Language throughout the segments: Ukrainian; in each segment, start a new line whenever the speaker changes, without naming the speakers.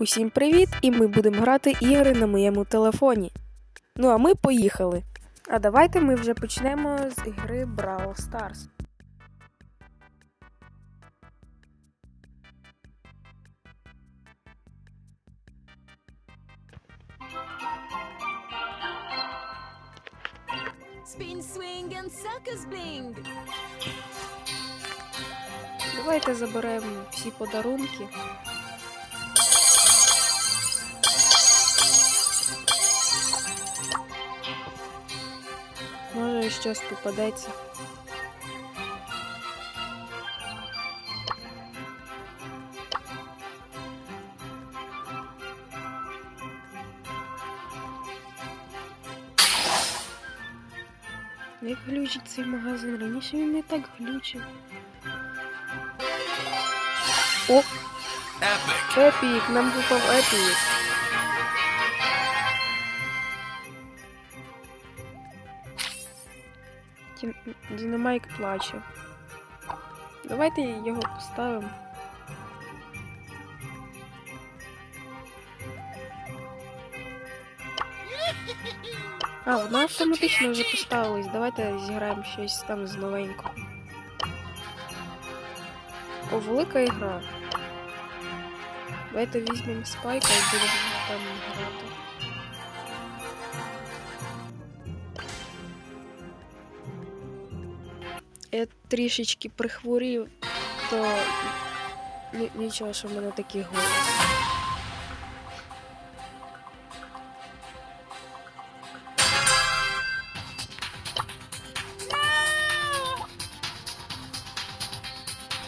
Усім привіт! І ми будемо грати ігри на моєму телефоні. Ну а ми поїхали. А давайте ми вже почнемо з ігри Brawl Stars.
Spin, swing and circus bling.
Давайте заберемо всі подарунки. Щось попадеться. Як глючить цей магазин? Раніше він не так глючив. О,
Epic.
Епік, нам випав епік. Ді- Дінамайк плаче. Давайте його поставимо. А, вона автоматично вже поставилась. Давайте зіграємо щось там з новенького. О, велика ігра. Давайте візьмемо спайка і будемо там грати. Трішечки прихворів, то нічого, що в мене такий голос.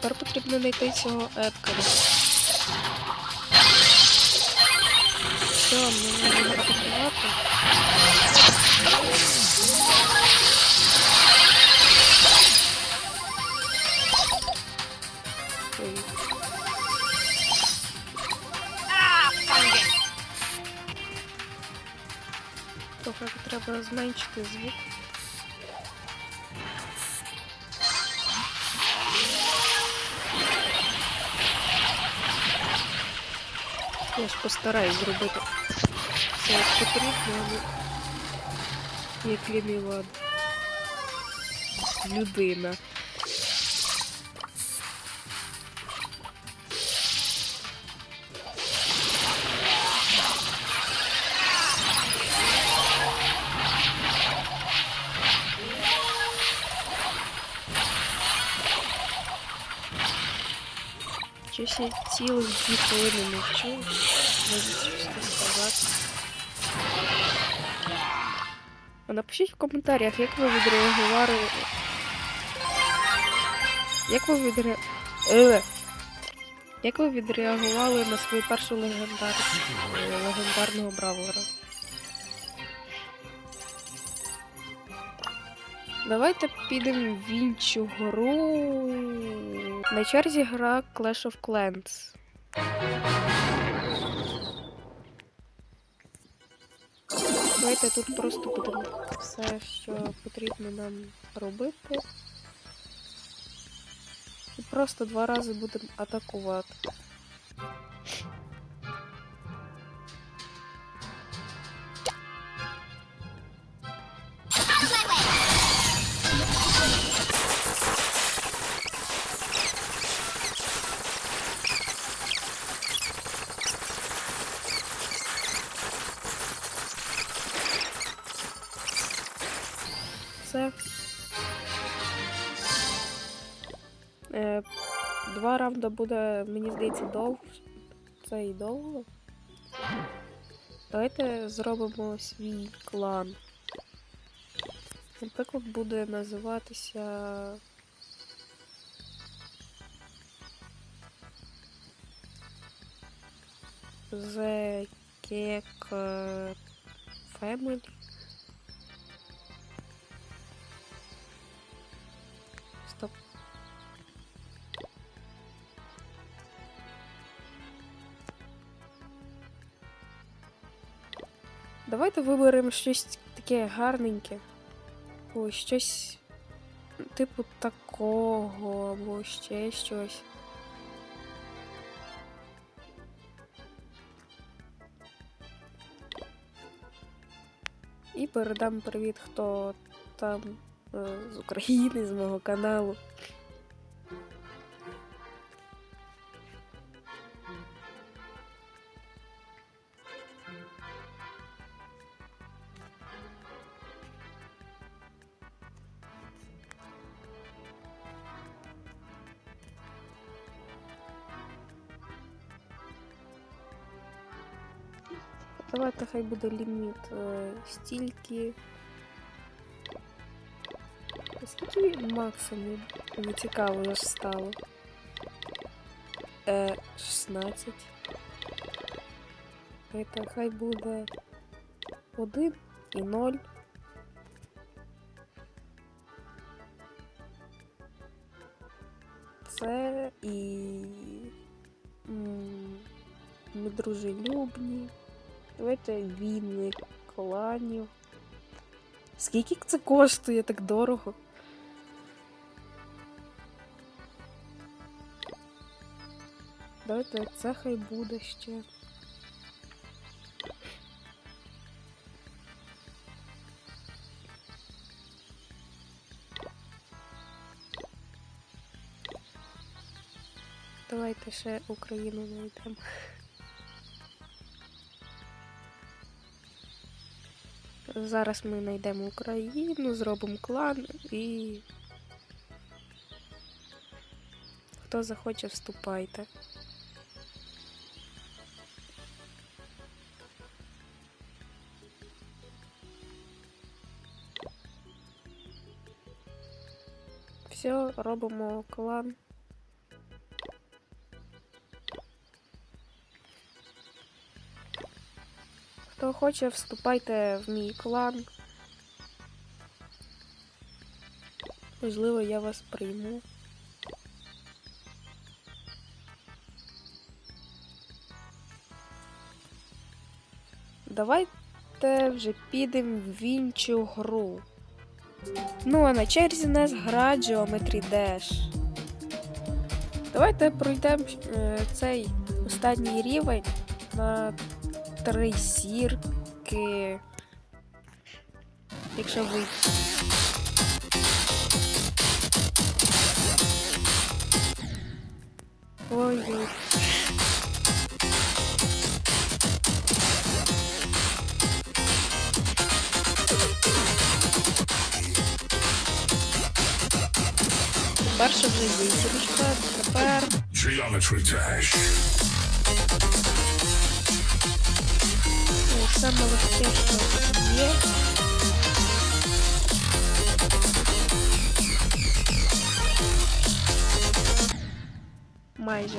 Тепер потрібно знайти цього епкера. Все, ми можемо атакувати. Треба зменшити звук. Я ж постараюсь зробити все як потрібно, але як лінива людина. Щось я цілих дві хвилини щось сказати. А напишіть в коментарях, як ви відреагували. Як ви відре... Е. Як ви відреагували на свою першу легендар... легендарного бравлера? Давайте підемо в іншу гру. На черзі гра Clash of Clans. Давайте тут просто будемо все, що потрібно нам робити. І просто два рази будемо атакувати. Два раунда буде, мені здається, довго. Це і довго. Давайте зробимо свій клан. Наприклад, буде називатися. The Cake Family. давайте виберемо щось таке гарненьке. Ось щось типу такого або ще щось. І передам привіт, хто там е, з України, з мого каналу. Давайте хай буде ліміт е, стільки. Скільки максимум? Мені цікаво аж стало. Е, 16. Это хай буде 1 і 0. Це і ми дружелюбні. Давайте війни кланів. Скільки це коштує так дорого? Давайте це хай буде ще. Давайте ще Україну знайдемо. Зараз ми знайдемо Україну, зробимо клан і. Хто захоче, вступайте. Все, робимо клан. Хто хоче, вступайте в мій клан. Можливо, я вас прийму. Давайте вже підемо в іншу гру. Ну, а на черзі нас гра Geometry Dash. Давайте пройдемо е, цей останній рівень на три сірки. Якщо ви. Ой, ой. Перше вже є зірочка, тепер
Geometry Dash.
О, саме легке, що є. Майже.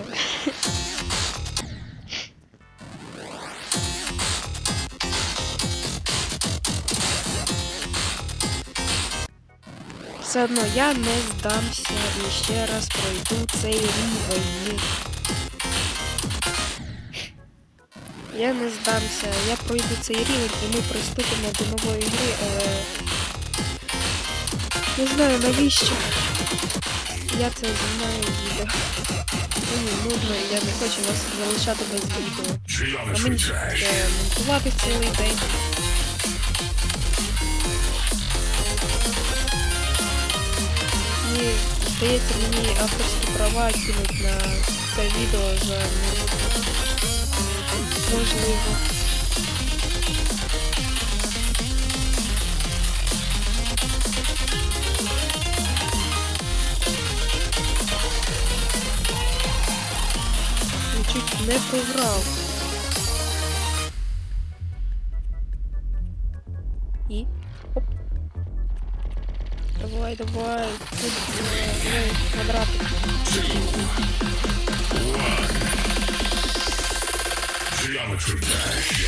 Все одно я не здамся і ще раз пройду цей рівень. Я не здамся, я пройду цей рівень і ми приступимо до нової гри, але не знаю навіщо. Я це знаю відео. Мені нудно, і я не хочу вас залишати без відео. А мені ще монтувати цілий день. Мені здається, мені авторські права кинуть на це відео за можливо. Не програв. І. Оп. Давай, давай. Тут е, ну, квадратик.
Geometry Dash.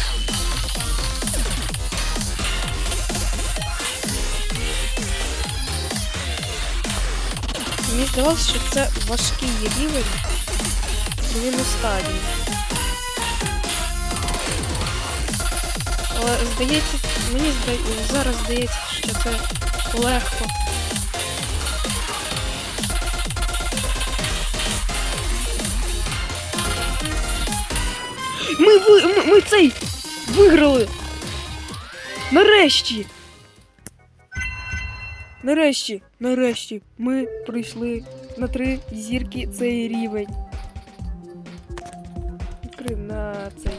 Мені здавалося, що це важкий рівень. Він останній. Але здається, мені здає, зараз здається, що це легко. Ми, ви, ми, ми цей виграли! Нарешті! Нарешті, нарешті, ми пройшли на три зірки цей рівень. Три на цей.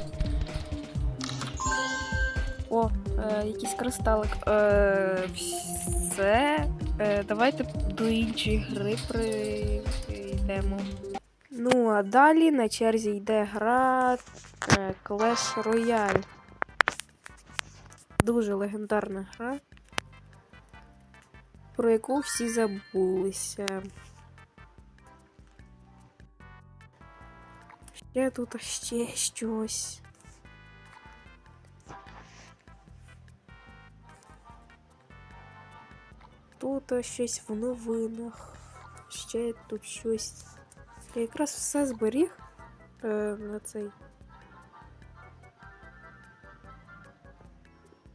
О, е, якийсь кристалик. Е, все. Е, давайте до іншої гри прийдемо. Ну, а далі на черзі йде гра е, Clash Royale. Дуже легендарна гра, про яку всі забулися. Ще тут ще щось. Тут щось в новинах. Ще тут щось. Я якраз все зберіг е, на цей.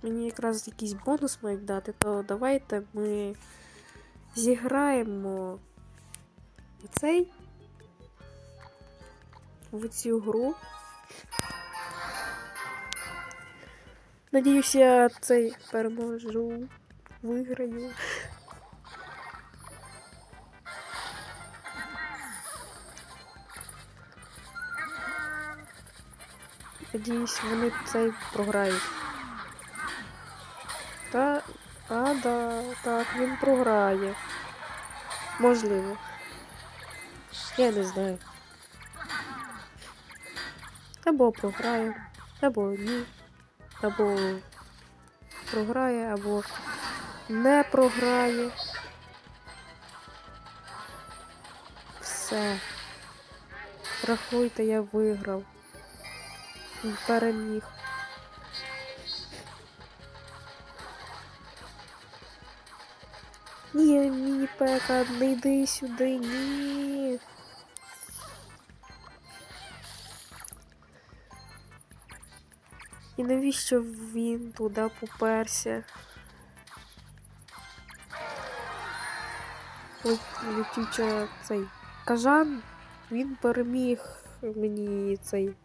Мені якраз якийсь бонус мають дати, то давайте ми зіграємо в цей в цю гру. Надіюсь, я цей переможу, виграю. Надіюсь, вони цей програють. Та. А, да, так, він програє. Можливо. Я не знаю. Або програє, або ні. Або програє, або не програє. Все. Рахуйте, я виграв. Переміг. Ні, міні-пека, не йди сюди, ні. І навіщо він туди поперся? Летюча цей кажан, він переміг мені цей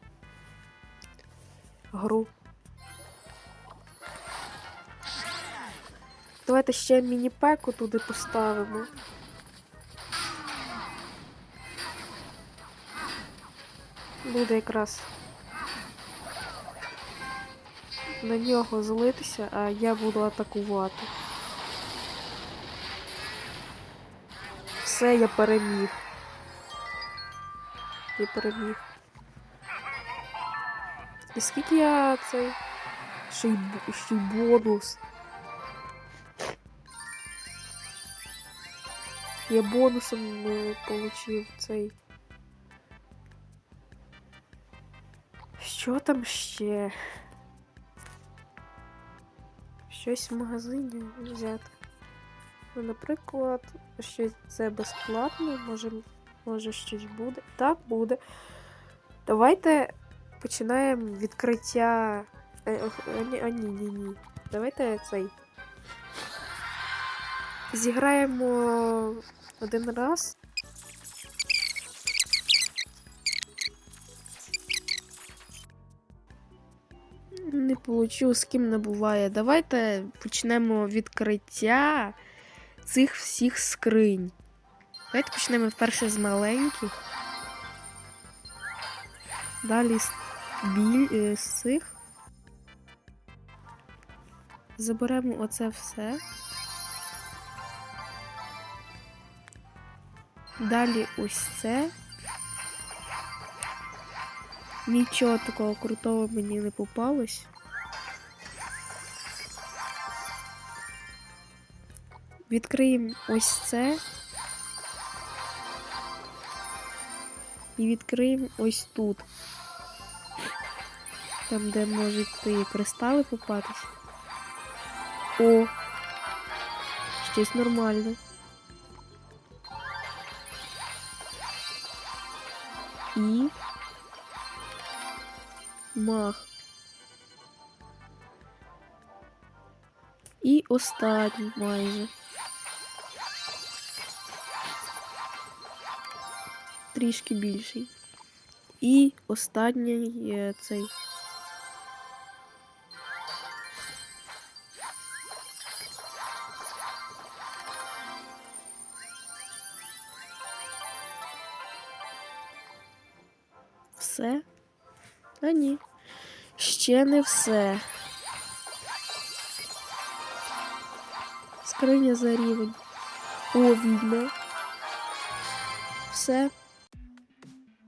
гру. Давайте ще міні-пеку туди поставимо. Буде якраз на нього злитися, а я буду атакувати. Все, я переміг. Я переміг. І скільки я цей бонус. Я бонусом е, получив цей. Що там ще? Щось в магазині взяти. Ну, наприклад, щось це безплатно, може, може щось буде. Так, буде. Давайте починаємо відкриття. Е, А, ні, ні, ні. Давайте цей. Зіграємо один раз. Не получу, з ким не буває. Давайте почнемо відкриття цих всіх скринь. Давайте почнемо вперше з маленьких. Далі біль... е, з цих. Заберемо оце все. Далі ось це. Нічого такого крутого мені не попалось. Відкриємо ось це. І відкриємо ось тут. Там, де можуть і кристали попатись. О! Щось нормальне. І мах. І останній майже. Трішки більший. І останній цей. Все? Та ні. Ще не все. Скриня за рівень. О, відно. Все.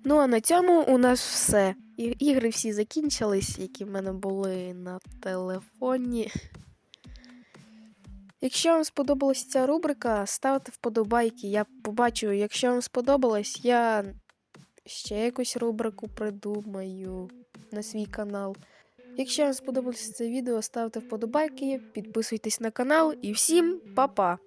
Ну, а на цьому у нас все. І- Ігри всі закінчились, які в мене були на телефоні. Якщо вам сподобалась ця рубрика, ставте вподобайки. Я побачу, якщо вам сподобалось, я ще якусь рубрику придумаю на свій канал. Якщо вам сподобалось це відео, ставте вподобайки, підписуйтесь на канал і всім па-па!